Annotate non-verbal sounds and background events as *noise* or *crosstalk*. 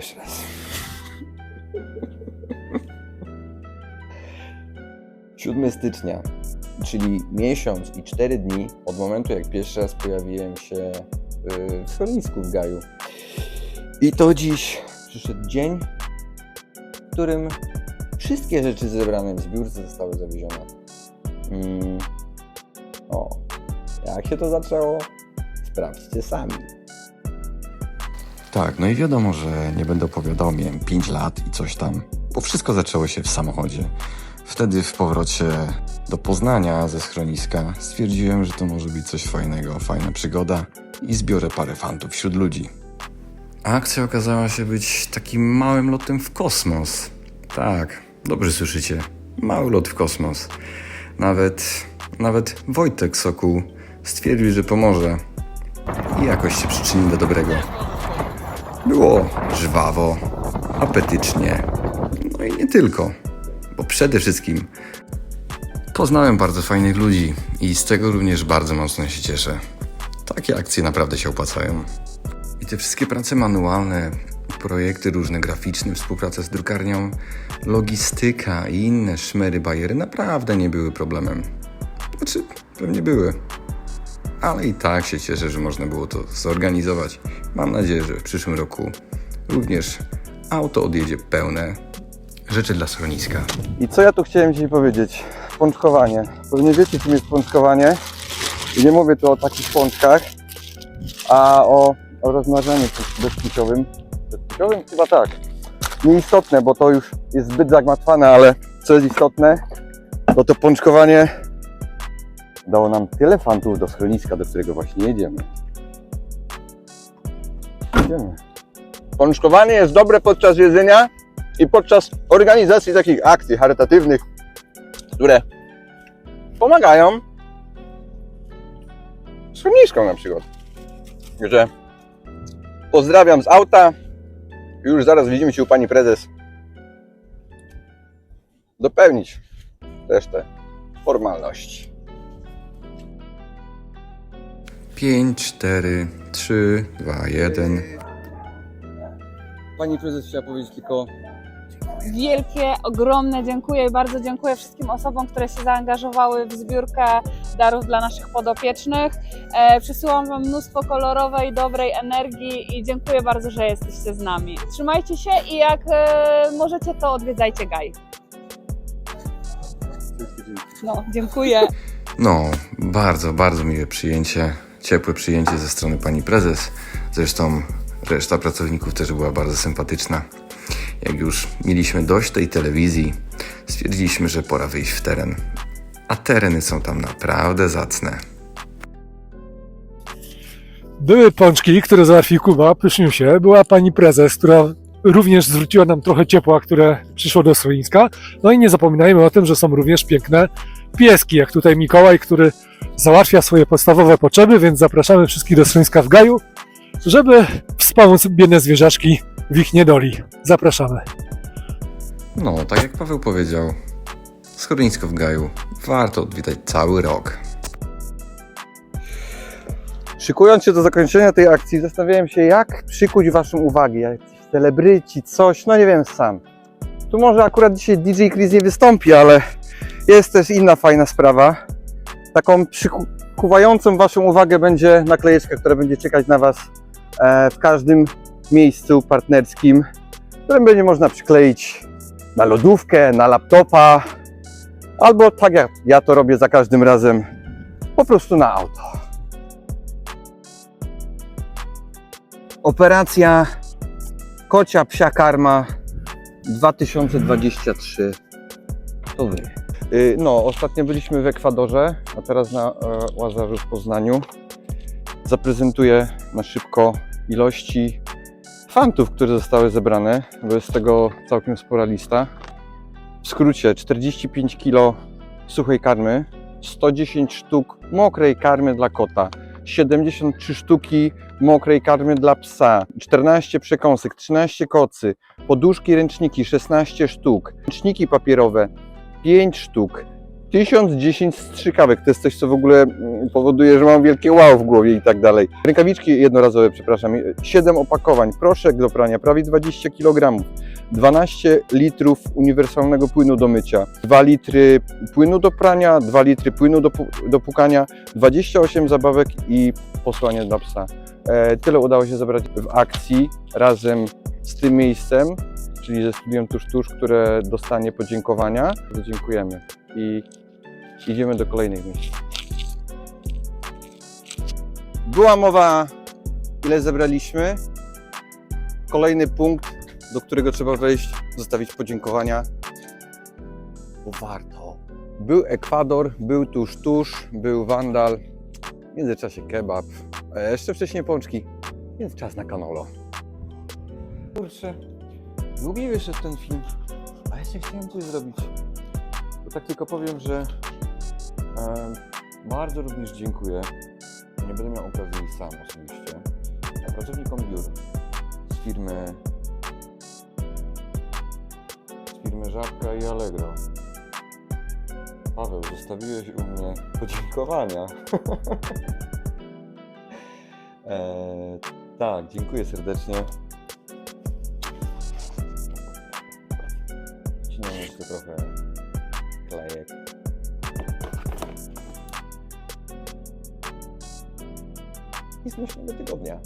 Jeszcze raz. 7 stycznia, czyli miesiąc i 4 dni od momentu, jak pierwszy raz pojawiłem się y, w schronisku w Gaju. I to dziś przyszedł dzień, w którym wszystkie rzeczy zebrane w zbiórce zostały zawiezione. Mm. O, jak się to zaczęło? Sprawdźcie sami. Tak, no i wiadomo, że nie będę opowiadał, miałem 5 lat i coś tam, bo wszystko zaczęło się w samochodzie. Wtedy w powrocie do Poznania ze schroniska stwierdziłem, że to może być coś fajnego, fajna przygoda i zbiorę parę fantów wśród ludzi. Akcja okazała się być takim małym lotem w kosmos. Tak, dobrze słyszycie. Mały lot w kosmos. Nawet, nawet Wojtek Sokół stwierdził, że pomoże i jakoś się przyczyni do dobrego. Było żwawo, apetycznie, no i nie tylko, bo przede wszystkim poznałem bardzo fajnych ludzi i z tego również bardzo mocno się cieszę. Takie akcje naprawdę się opłacają. I te wszystkie prace manualne, projekty różne graficzne, współpraca z drukarnią, logistyka i inne szmery bajery naprawdę nie były problemem. Znaczy, pewnie były. Ale i tak się cieszę, że można było to zorganizować. Mam nadzieję, że w przyszłym roku również auto odjedzie pełne rzeczy dla schroniska. I co ja tu chciałem dzisiaj powiedzieć? Pączkowanie. Pewnie wiecie, czym jest pączkowanie. I nie mówię tu o takich pączkach, a o, o rozmnażaniu bezpłciowym. Bezpłciowym? Chyba tak. Nieistotne, bo to już jest zbyt zagmatwane, ale co jest istotne, to to pączkowanie dało nam tyle fantów do schroniska, do którego właśnie jedziemy. Jedziemy. Pączkowanie jest dobre podczas jedzenia i podczas organizacji takich akcji charytatywnych, które pomagają schroniskom na przykład. Także pozdrawiam z auta. Już zaraz widzimy się u pani prezes. Dopełnić resztę formalności. 5, 4, 3, 2, 1. Pani prezes chciała powiedzieć tylko Wielkie, ogromne dziękuję i bardzo dziękuję wszystkim osobom, które się zaangażowały w zbiórkę darów dla naszych podopiecznych. E, przysyłam Wam mnóstwo kolorowej, dobrej energii i dziękuję bardzo, że jesteście z nami. Trzymajcie się i jak e, możecie, to odwiedzajcie Gaj. No, dziękuję. *laughs* No, bardzo, bardzo miłe przyjęcie, ciepłe przyjęcie ze strony pani prezes. Zresztą reszta pracowników też była bardzo sympatyczna. Jak już mieliśmy dość tej telewizji, stwierdziliśmy, że pora wyjść w teren. A tereny są tam naprawdę zacne. Były pączki, które załatwił Kuba, pysznił się. Była pani prezes, która również zwróciła nam trochę ciepła, które przyszło do schroniska. No i nie zapominajmy o tym, że są również piękne pieski, jak tutaj Mikołaj, który załatwia swoje podstawowe potrzeby, więc zapraszamy wszystkich do schroniska w Gaju, żeby wspomóc biedne zwierzaczki w ich niedoli. Zapraszamy. No, tak jak Paweł powiedział, schronisko w Gaju warto odwiedzać cały rok. Szykując się do zakończenia tej akcji, zastanawiałem się, jak przykuć Waszą uwagę. Jakiś celebryci, coś, no nie wiem sam. Tu może akurat dzisiaj DJ Chris nie wystąpi, ale jest też inna fajna sprawa. Taką przykuwającą Waszą uwagę będzie naklejeczka, która będzie czekać na Was w każdym miejscu partnerskim, którym będzie można przykleić na lodówkę, na laptopa, albo tak jak ja to robię za każdym razem, po prostu na auto. Operacja Kocia Psia Karma 2023 to wy. Y, No, ostatnio byliśmy w Ekwadorze, a teraz na e, Łazarzu w Poznaniu. Zaprezentuję na szybko ilości fantów, które zostały zebrane, bo jest tego całkiem spora lista. W skrócie 45 kg suchej karmy, 110 sztuk mokrej karmy dla kota, 73 sztuki mokrej karmy dla psa, 14 przekąsek, 13 kocy, poduszki, ręczniki 16 sztuk, ręczniki papierowe 5 sztuk, 1010 strzykawek. To jest coś, co w ogóle mm, powoduje, że mam wielkie wow w głowie i tak dalej. Rękawiczki jednorazowe, przepraszam. 7 opakowań, proszek do prania, prawie 20 kg. 12 litrów uniwersalnego płynu do mycia, 2 litry płynu do prania, 2 litry płynu do, do pukania, 28 zabawek i posłanie dla psa. E, tyle udało się zebrać w akcji razem z tym miejscem, czyli ze studium Tuż Tuż, które dostanie podziękowania. Dziękujemy i idziemy do kolejnych miejsc. Była mowa, ile zebraliśmy. Kolejny punkt, do którego trzeba wejść, zostawić podziękowania, bo warto. Był Ekwador, był Tuż Tuż, był Wandal, w międzyczasie kebab, a jeszcze wcześniej pączki, więc czas na kanolo. Kurczę, długi wyszedł ten film, a jeszcze chciałem coś zrobić. To tak tylko powiem, że e, bardzo również dziękuję. Nie będę miał okazji sam osobiście. Pracownikom biur z firmy z firmy Żabka i Allegro. Paweł, zostawiłeś u mnie podziękowania. *laughs* e, tak, dziękuję serdecznie. Wcinam jeszcze trochę klejek. I smacznego tygodnia.